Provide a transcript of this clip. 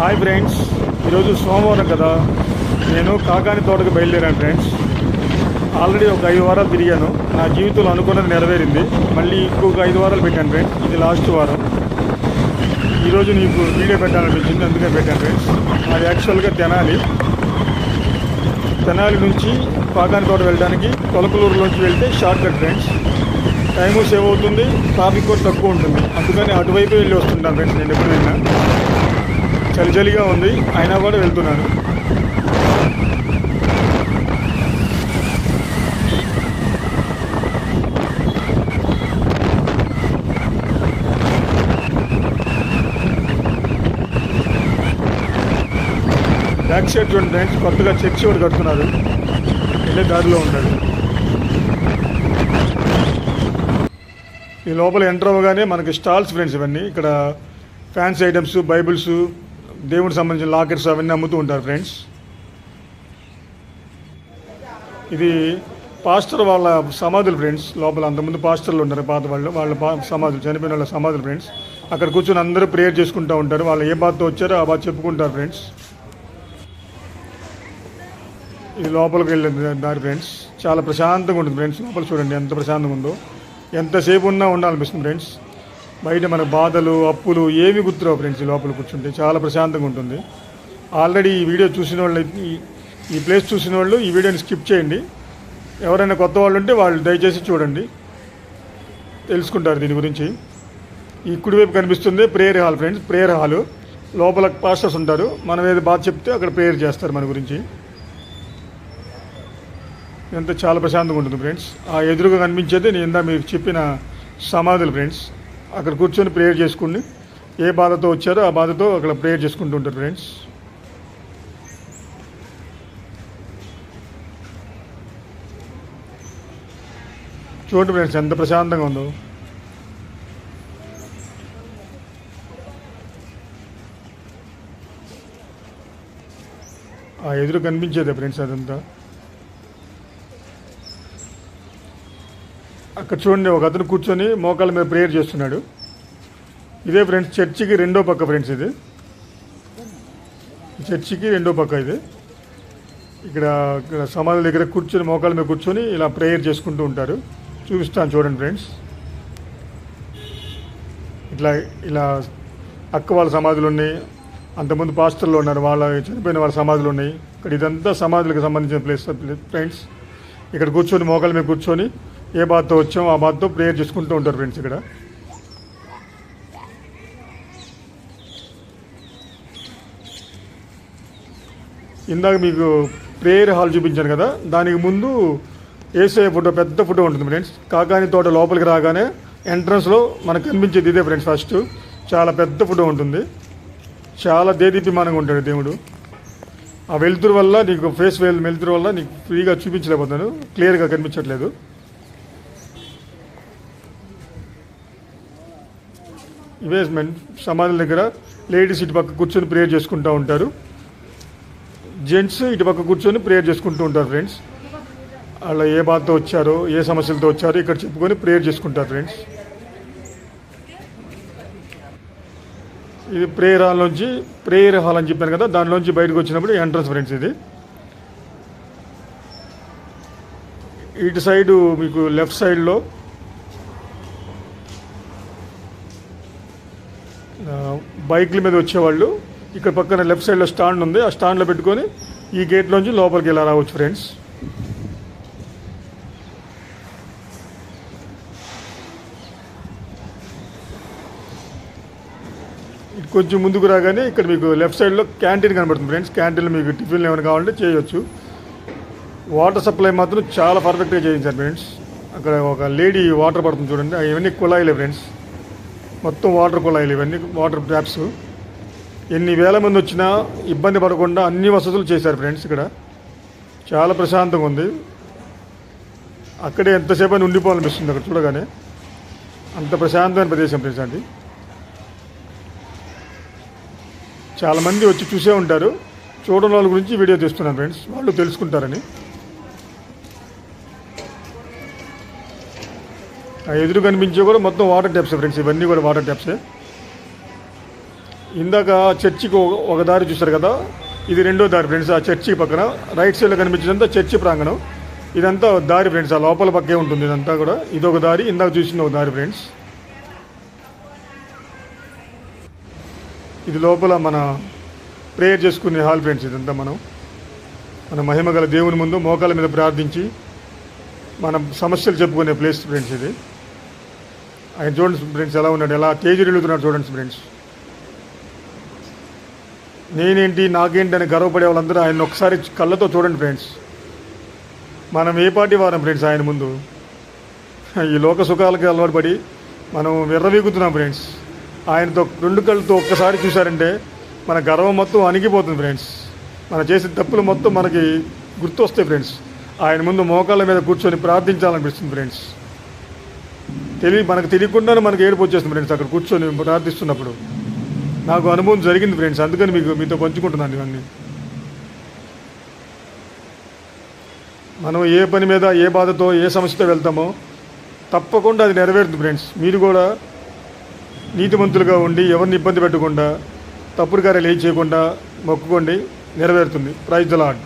Hi friends. ఈరోజు సోమవారం కదా. నేను కాకాని తోటకు బయలుదేరాను ఫ్రెండ్స్. ఆల్రెడీ ఒక ఐదు వారాలు తిరిగాను. నా జీవితంలో అనుకున్నది నెరవేరింది. మళ్ళీ ఇంకొక ఐదు వారాలు పెట్టాను ఫ్రెండ్స్. ఇది లాస్ట్ వారం. ఈరోజు నీకు వీడియో పెట్టాలనిపించింది. అందుకే పెట్టాను ఫ్రెండ్స్. అది యాక్చువల్గా తెనాలి. తెనాలి నుంచి కాకాని తోట వెళ్ళడానికి కొలకలూరులోంచి వెళ్తే short cut friends. Time save అవుతుంది. ట్రాఫిక్ కూడా తక్కువ ఉంటుంది. అందుకని అటువైపు వెళ్ళి వస్తుంటాను ఫ్రెండ్స్ నేను ఎప్పుడు వెళ్ళినా చలి చలిగా ఉంది. అయినా కూడా వెళ్తున్నాను బ్యాక్ సైడ్ చూడండి ఫ్రెండ్స్ కొత్తగా చర్చి ఒకటి కడుతున్నారు వెళ్ళే దారిలో ఉంటాడు ఈ లోపల ఎంటర్ అవ్వగానే మనకి స్టాల్స్ ఫ్రెండ్స్ ఇవన్నీ. ఇక్కడ ఫ్యాన్సీ ఐటమ్స్ బైబిల్స్ దేవుడికి సంబంధించిన లాకర్స్ అవన్నీ అమ్ముతూ ఉంటారు ఫ్రెండ్స్ ఇది పాస్టర్ వాళ్ళ సమాధులు ఫ్రెండ్స్ లోపల అంతకుముందు పాస్టర్లు ఉంటారు పాత వాళ్ళు వాళ్ళ పా- సమాధులు చనిపోయిన వాళ్ళ సమాధులు ఫ్రెండ్స్ అక్కడ కూర్చొని అందరూ ప్రేయర్ చేసుకుంటూ ఉంటారు. వాళ్ళు ఏ బాధతో వచ్చారో ఆ బాధ చెప్పుకుంటారు ఫ్రెండ్స్ ఇది లోపలికి వెళ్ళే దారి ఫ్రెండ్స్ చాలా ప్రశాంతంగా ఉంటుంది ఫ్రెండ్స్ లోపల చూడండి ఎంత ప్రశాంతంగా ఉందో. ఎంతసేపు ఉన్నా ఉండాలనిపిస్తుంది ఫ్రెండ్స్ బయట మన బాధలు అప్పులు ఏమి గుర్తురావు ఫ్రెండ్స్ ఈ లోపల కూర్చుంటే. చాలా ప్రశాంతంగా ఉంటుంది. ఆల్రెడీ ఈ వీడియో చూసిన వాళ్ళు ఈ- ప్లేస్ చూసిన వాళ్ళు ఈ వీడియోని స్కిప్ చేయండి. ఎవరైనా కొత్త వాళ్ళు ఉంటే వాళ్ళు దయచేసి చూడండి. తెలుసుకుంటారు దీని గురించి. ఈ కుడివైపు కనిపిస్తుంది prayer hall friends prayer hall. లోపల పాస్టర్స్ ఉంటారు. మనం ఏది బాధ చెప్తే అక్కడ ప్రేయర్ చేస్తారు మన గురించి. ఎంత చాలా ప్రశాంతంగా ఉంటుంది ఫ్రెండ్స్. ఆ ఎదురుగా కనిపించేది నేను ఇందా మీకు చెప్పిన సమాధులు ఫ్రెండ్స్. అక్కడ కూర్చొని ప్రేయర్ చేసుకుని ఏ బాధతో వచ్చారో ఆ బాధతో అక్కడ ప్రేయర్ చేసుకుంటూ ఉంటారు ఫ్రెండ్స్. చూడండి ఫ్రెండ్స్ ఎంత ప్రశాంతంగా ఉందో. ఆ ఎదురు కనిపించేదే ఫ్రెండ్స్ అదంతా. అక్కడ చూడండి ఒక అతను కూర్చొని మోకాళ్ళ మీద ప్రేయర్ చేస్తున్నాడు. ఇదే ఫ్రెండ్స్ చర్చికి రెండో పక్క ఫ్రెండ్స్ ఇది. చర్చికి రెండో పక్క ఇది. ఇక్కడ ఇక్కడ సమాధుల దగ్గర కూర్చొని మోకాళ్ళ మీద కూర్చొని ఇలా ప్రేయర్ చేసుకుంటూ ఉంటారు. చూపిస్తాను చూడండి ఫ్రెండ్స్ ఇట్లా ఇలా అక్క వాళ్ళ సమాధులు ఉన్నాయి. అంతకుముందు పాస్టర్లు ఉన్నారు వాళ్ళ చనిపోయిన వాళ్ళ సమాధులు ఉన్నాయి. ఇక్కడ ఇదంతా సమాధులకు సంబంధించిన ప్లేస్ ఫ్రెండ్స్ ఇక్కడ కూర్చొని మోకాళ్ళ మీద కూర్చొని ఏ బాధతో వచ్చామో ఆ బాధతో ప్రేయర్ చేసుకుంటూ ఉంటారు ఫ్రెండ్స్ ఇక్కడ. ఇందాక మీకు ప్రేయర్ హాల్ చూపించాను కదా దానికి ముందు ఏసఐ ఫోటో పెద్ద ఫోటో ఉంటుంది ఫ్రెండ్స్. కాకాని తోట లోపలికి రాగానే ఎంట్రన్స్లో మనకు కనిపించేది ఇదే ఫ్రెండ్స్ ఫస్ట్ చాలా పెద్ద ఫోటో ఉంటుంది. చాలా దేదీప్యమానంగా ఉంటాడు దేవుడు. ఆ వెలుతురు వల్ల నీకు ఫేస్ వెల్ వెలుతురు వల్ల నీకు ఫ్రీగా చూపించలేకపోతున్నాను. క్లియర్గా కనిపించట్లేదు. ఇవే సమాధుల దగ్గర లేడీస్ ఇటు పక్క కూర్చొని ప్రేయర్ చేసుకుంటూ ఉంటారు. జెంట్స్ ఇటు పక్క కూర్చొని ప్రేయర్ చేసుకుంటూ ఉంటారు ఫ్రెండ్స్ అలా ఏ బాధతో వచ్చారో ఏ సమస్యలతో వచ్చారో ఇక్కడ చెప్పుకొని ప్రేయర్ చేసుకుంటారు ఫ్రెండ్స్ ఇది ప్రేయర్ హాల్ నుంచి ప్రేయర్ హాల్ అని చెప్పాను కదా దానిలోంచి బయటకు వచ్చినప్పుడు ఎంట్రన్స్ ఫ్రెండ్స్ ఇది. ఇటు సైడు మీకు లెఫ్ట్ సైడ్లో బైక్ల మీద వచ్చేవాళ్ళు. ఇక్కడ పక్కన లెఫ్ట్ సైడ్లో స్టాండ్ ఉంది. ఆ స్టాండ్లో పెట్టుకొని ఈ గేట్లోంచి లోపలికి ఇలా రావచ్చు ఫ్రెండ్స్? ఇటు కొంచెం ముందుకు రాగానే ఇక్కడ మీకు లెఫ్ట్ సైడ్లో క్యాంటీన్ కనబడుతుంది ఫ్రెండ్స్. క్యాంటీన్లో మీకు టిఫిన్లు ఏమైనా కావాలంటే చేయొచ్చు. వాటర్ సప్లై మాత్రం చాలా పర్ఫెక్ట్గా చేయించారు ఫ్రెండ్స్. అక్కడ ఒక లేడీ వాటర్ పడుతుంది చూడండి. అవన్నీ కుళాయిలే ఫ్రెండ్స్. మొత్తం వాటర్ కుళాయిలు ఇవన్నీ వాటర్ ట్యాప్స్ ఎన్ని వేల మంది వచ్చినా ఇబ్బంది పడకుండా అన్ని వసతులు చేశారు ఫ్రెండ్స్ ఇక్కడ. చాలా ప్రశాంతంగా ఉంది. అక్కడే ఎంతసేపు అని ఉండిపోవాలనిపిస్తుంది అక్కడ చూడగానే. అంత ప్రశాంతమైన ప్రదేశం ఫ్రెండ్స్ అది. చాలామంది వచ్చి చూసే ఉంటారు. చూడడం వాళ్ళ గురించి వీడియో తీస్తున్నాను ఫ్రెండ్స్. వాళ్ళు తెలుసుకుంటారని. ఎదురు కనిపించే కూడా మొత్తం వాటర్ ట్యాప్స్ ఫ్రెండ్స్ ఇవన్నీ కూడా వాటర్ ట్యాప్సే ఇందాక చర్చికి ఒక- దారి చూస్తారు కదా? ఇది రెండో దారి ఫ్రెండ్స్ ఆ చర్చి పక్కన. రైట్ సైడ్లో కనిపించినంత చర్చి ప్రాంగణం. ఇదంతా దారి ఫ్రెండ్స్ ఆ లోపల పక్కే ఉంటుంది ఇదంతా కూడా. ఇది ఒక దారి ఇందాక చూసిన ఒక దారి ఫ్రెండ్స్. ఇది లోపల మన ప్రేయర్ చేసుకునే హాల్ ఫ్రెండ్స్ ఇదంతా మనం. మన మహిమ గల దేవుని ముందు మోకాల మీద ప్రార్థించి మనం సమస్యలు చెప్పుకునే ప్లేస్ ఫ్రెండ్స్ ఇది. ఆయన చూడండి ఫ్రెండ్స్ ఎలా ఉన్నాడు ఎలా తేజరిల్లుతున్నాడు చూడండి ఫ్రెండ్స్. నేనేంటి నాకేంటి అని గర్వపడే వాళ్ళందరూ ఆయన ఒకసారి కళ్ళతో చూడండి ఫ్రెండ్స్. మనం ఏ పార్టీ వారం ఫ్రెండ్స్ ఆయన ముందు? ఈ లోక సుఖాలకి అలవాటు పడి మనం విర్రవీగుతున్నాం ఫ్రెండ్స్. ఆయనతో రెండు కళ్ళతో ఒక్కసారి చూశారంటే మన గర్వం మొత్తం అణిగిపోతుంది ఫ్రెండ్స్. మనం చేసే తప్పులు మొత్తం మనకి గుర్తొస్తాయి ఫ్రెండ్స్. ఆయన ముందు మోకాళ్ళ మీద కూర్చొని ప్రార్థించాలనిపిస్తుంది ఫ్రెండ్స్. తెలియ మనకు తెలియకుండానే మనకి ఏడుపు వచ్చేస్తుంది ఫ్రెండ్స్ అక్కడ కూర్చొని ప్రార్థిస్తున్నప్పుడు. నాకు అనుభవం జరిగింది ఫ్రెండ్స్ అందుకని మీకు మీతో పంచుకుంటున్నాను ఇవన్నీ. మనం ఏ పని మీద ఏ బాధతో ఏ సమస్యతో వెళ్తామో తప్పకుండా అది నెరవేరుతుంది ఫ్రెండ్స్ మీరు కూడా నీతిమంతులుగా ఉండి ఎవరిని ఇబ్బంది పెట్టకుండా తప్పుడు కార్యాలు ఏం చేయకుండా మొక్కుకోండి నెరవేరుతుంది. Praise the lord